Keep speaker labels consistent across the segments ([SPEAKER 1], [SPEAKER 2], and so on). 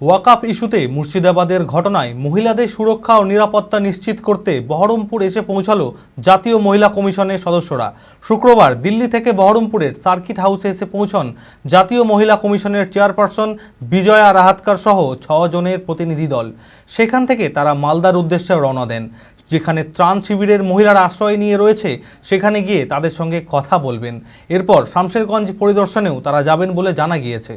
[SPEAKER 1] ওয়াকাফ ইস্যুতে মুর্শিদাবাদের ঘটনায় মহিলাদের সুরক্ষা ও নিরাপত্তা নিশ্চিত করতে বহরমপুর এসে পৌঁছালো জাতীয় মহিলা কমিশনের সদস্যরা। শুক্রবার দিল্লি থেকে বহরমপুরের সার্কিট হাউসে এসে পৌঁছন জাতীয় মহিলা কমিশনের চেয়ারপারসন বিজয়া রাহাতকার সহ ছজনের প্রতিনিধি দল। সেখান থেকে তারা মালদার উদ্দেশ্যে রওনা দেন। যেখানে ত্রাণ শিবিরের মহিলারা আশ্রয় নিয়ে রয়েছে, সেখানে গিয়ে তাদের সঙ্গে কথা বলবেন। এরপর শামশেরগঞ্জ পরিদর্শনেও তারা যাবেন বলে জানা গিয়েছে।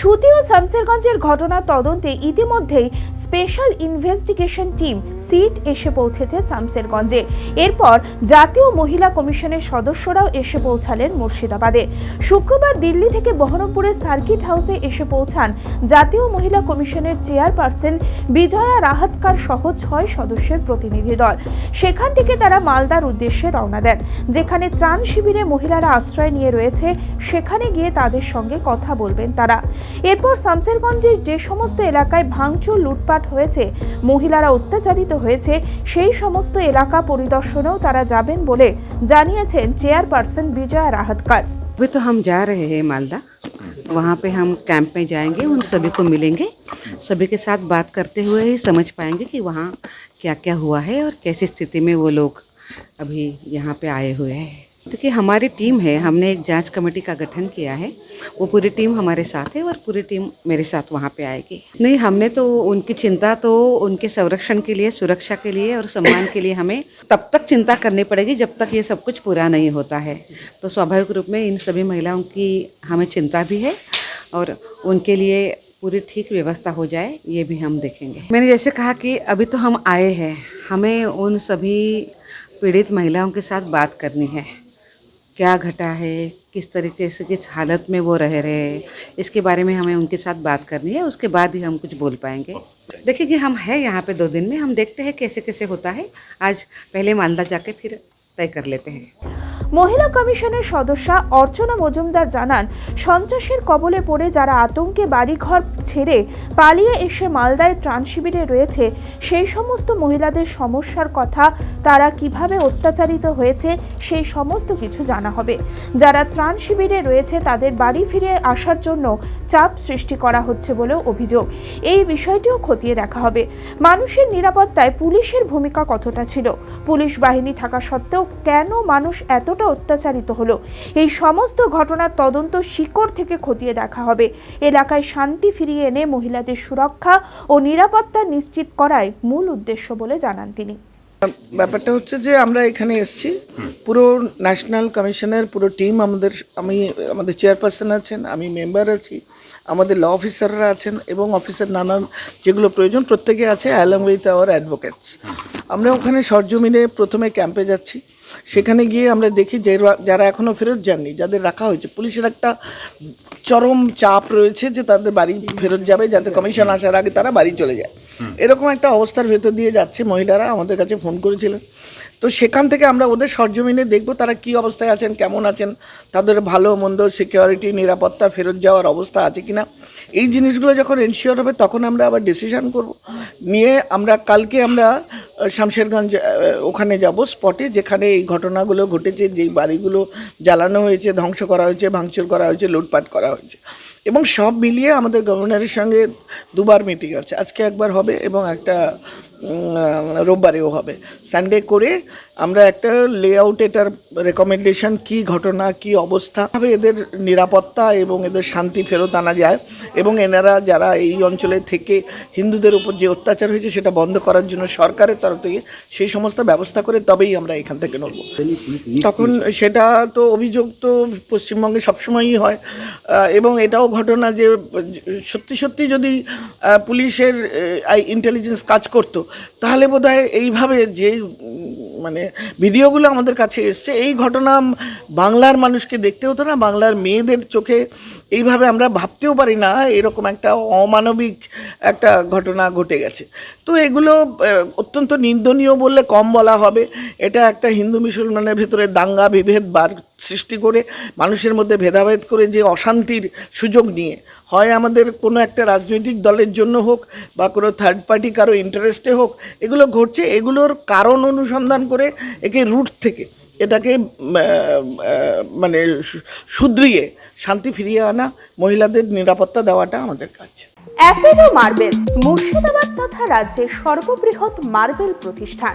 [SPEAKER 2] সুতি ও শামসেরগঞ্জের ঘটনা তদন্তে ইতিমধ্যেই স্পেশাল ইনভেস্টিগেশন টিম সিট এসে পৌঁছেছে শামসেরগঞ্জে। এরপর জাতীয় মহিলা কমিশনের সদস্যরাও এসে পৌঁছালেন মুর্শিদাবাদে। শুক্রবার দিল্লি থেকে বহরমপুরের সার্কিট হাউসে এসে পৌঁছান জাতীয় মহিলা কমিশনের চেয়ারপারসন বিজয়া রাহাতকার সহ ছয় সদস্যের প্রতিনিধি দল। সেখান থেকে তারা মালদার উদ্দেশ্যে রওনা দেন, যেখানে ত্রাণ শিবিরে মহিলারা আশ্রয় নিয়ে রয়েছে। সেখানে গিয়ে তাদের সঙ্গে কথা বলবেন তারা। এরপর শামসেরগঞ্জের যে সমস্ত এলাকায় ভাঙচুর লুটপাট হয়েছে মহিলারা অত্যাচারিত হয়েছে সেই সমস্ত এলাকা পরিদর্শনেও তারা যাবেন বলে জানিয়েছেন চেয়ারপারসন বিজয়া রাহাতকার
[SPEAKER 3] अभी तो हम जा रहे हैं मालदा वहाँ पे हम कैंप में जाएंगे उन सभी को मिलेंगे सभी के साथ बात करते हुए ही समझ पाएंगे कि वहाँ क्या क्या हुआ है और कैसी स्थिति में वो लोग अभी यहाँ पे आए हुए हैं देखिए, हमारी टीम है, हमने एक जाँच कमेटी का गठन किया है। वो पूरी टीम हमारे साथ है और पूरी टीम मेरे साथ वहाँ पे आएगी। नहीं, हमने तो उनकी चिंता तो उनके संरक्षण के लिए, सुरक्षा के लिए और सम्मान के लिए हमें तब तक चिंता करनी पड़ेगी जब तक ये सब कुछ पूरा नहीं होता है। तो स्वाभाविक रूप में इन सभी महिलाओं की हमें चिंता भी है और उनके लिए पूरी ठीक व्यवस्था हो जाए, ये भी हम देखेंगे। मैंने जैसे कहा कि अभी तो हम आए हैं, हमें उन सभी पीड़ित महिलाओं के साथ बात करनी है। क्या घटा है, किस तरीके से, किस हालत में वो रह रहे हैं, इसके बारे में हमें उनके साथ बात करनी है, उसके बाद ही हम कुछ बोल पाएँगे। देखिए कि हम है यहाँ पे दो दिन में, हम देखते हैं कैसे कैसे होता है। आज पहले मालदा जाके फिर तय कर लेते हैं।
[SPEAKER 2] মহিলা কমিশনের সদস্যা অর্চনা মজুমদার জানান, সন্ত্রাসের কবলে পড়ে যারা আতঙ্কে বাড়িঘর ছেড়ে পালিয়ে এসে মালদায় ত্রাণ শিবিরে রয়েছে, সেই সমস্ত মহিলাদের সমস্যার কথা তারা কীভাবে অত্যাচারিত হয়েছে, সেই সমস্ত কিছু জানা হবে। যারা ত্রাণ শিবিরে রয়েছে, তাদের বাড়ি ফিরে আসার জন্য চাপ সৃষ্টি করা হচ্ছে বলেও অভিযোগ। এই বিষয়টিও খতিয়ে দেখা হবে। মানুষের নিরাপত্তায় পুলিশের ভূমিকা কতটা ছিল? পুলিশ বাহিনী থাকা সত্ত্বেও কেন মানুষ এতটা অত্যাচারিত হলো। এই সমস্ত ঘটনার তদন্ত শিকড় থেকে খতিয়ে দেখা হবে। এলাকায় শান্তি ফিরিয়ে এনে মহিলাদের সুরক্ষা ও নিরাপত্তা নিশ্চিত করাই মূল উদ্দেশ্য বলে জানান তিনি।
[SPEAKER 4] ব্যাপারটা হচ্ছে যে আমরা এখানে এসছি। পুরো ন্যাশনাল কমিশনের পুরো টিম আমাদের, আমি, আমাদের চেয়ারপারসন আছেন, আমি মেম্বার আছি, আমাদের ল অফিসাররা আছেন এবং অফিসার নানান যেগুলো প্রয়োজন প্রত্যেকে আছে অ্যালং উইথ আওয়ার অ্যাডভোকেটস আমরা ওখানে সরজমিনে প্রথমে ক্যাম্পে যাচ্ছি। সেখানে গিয়ে আমরা দেখি যে যারা এখনও ফেরত যাননি যাদের রাখা হয়েছে। পুলিশের একটা চরম চাপ রয়েছে যে তাদের বাড়ি ফেরত যাবে যাতে কমিশন আসার আগে তারা বাড়ি চলে যায়। এরকম একটা অবস্থার ভেতর দিয়ে যাচ্ছে মহিলারা আমাদের কাছে ফোন করেছিলেন। তো সেখান থেকে আমরা ওদের সরজমিনে দেখব তারা কি অবস্থায় আছেন কেমন আছেন তাদের ভালো মন্দ সিকিউরিটি নিরাপত্তা ফেরত যাওয়ার অবস্থা আছে কিনা। এই জিনিসগুলো যখন এনশিওর হবে তখন আমরা আবার ডিসিশন করব। নিয়ে আমরা কালকে আমরা শামশেরগঞ্জ ওখানে যাব স্পটে, যেখানে এই ঘটনাগুলো ঘটেছে, যেই বাড়িগুলো জ্বালানো হয়েছে, ধ্বংস করা হয়েছে, ভাঙচুর করা হয়েছে, লুটপাট করা হয়েছে। এবং সব মিলিয়ে আমাদের গভর্নরের সঙ্গে দুবার মিটিং আছে। আজকে একবার হবে এবং একটা রোববারেও হবে। সানডে করে আমরা একটা লেআউট এটার রেকমেন্ডেশন কি ঘটনা, কি অবস্থা ভাবে এদের নিরাপত্তা এবং এদের শান্তি ফেরত আনা যায় এবং এনারা যারা এই অঞ্চলে থেকে হিন্দুদের উপর যে অত্যাচার হয়েছে সেটা বন্ধ করার জন্য সরকারের তরফ থেকে সেই সমস্ত ব্যবস্থা করে তবেই আমরা এখান থেকে নড়ব। তখন সেটা তো অভিযোগ তো পশ্চিমবঙ্গে সবসময়ই হয়। এবং এটাও ঘটনা যে, সত্যি সত্যি যদি পুলিশের ইন্টেলিজেন্স কাজ করতো তাহলে বোধহয় এইভাবে যে মানে ভিডিওগুলো আমাদের কাছে এসছে, এই ঘটনা বাংলার মানুষকে দেখতে হতো না, বাংলার মেয়েদের চোখে এইভাবে আমরা ভাবতেও পারি না, এরকম একটা অমানবিক একটা ঘটনা ঘটে গেছে। তো এগুলো অত্যন্ত নিন্দনীয় বললে কম বলা হবে। এটা একটা হিন্দু মুসলমানের ভেতরে দাঙ্গা বিভেদ বার সৃষ্টি করে, মানুষের মধ্যে ভেদাভেদ করে যে অশান্তির সুযোগ নিয়ে। হয় আমাদের কোনো একটা রাজনৈতিক দলের জন্য হোক বা কোনো থার্ড পার্টি কারও ইন্টারেস্টে হোক, এগুলো ঘটছে, এগুলোর কারণ অনুসন্ধান করে একে রুট থেকে এটাকে মানে শুধরিয়ে শান্তি ফিরিয়ে আনা, মহিলাদের নিরাপত্তা দেওয়াটা আমাদের কাজ।
[SPEAKER 2] অ্যাপেলো মার্বেল মুর্শিদাবাদ তথা রাজ্যের সর্ববৃহৎ মার্বেল প্রতিষ্ঠান।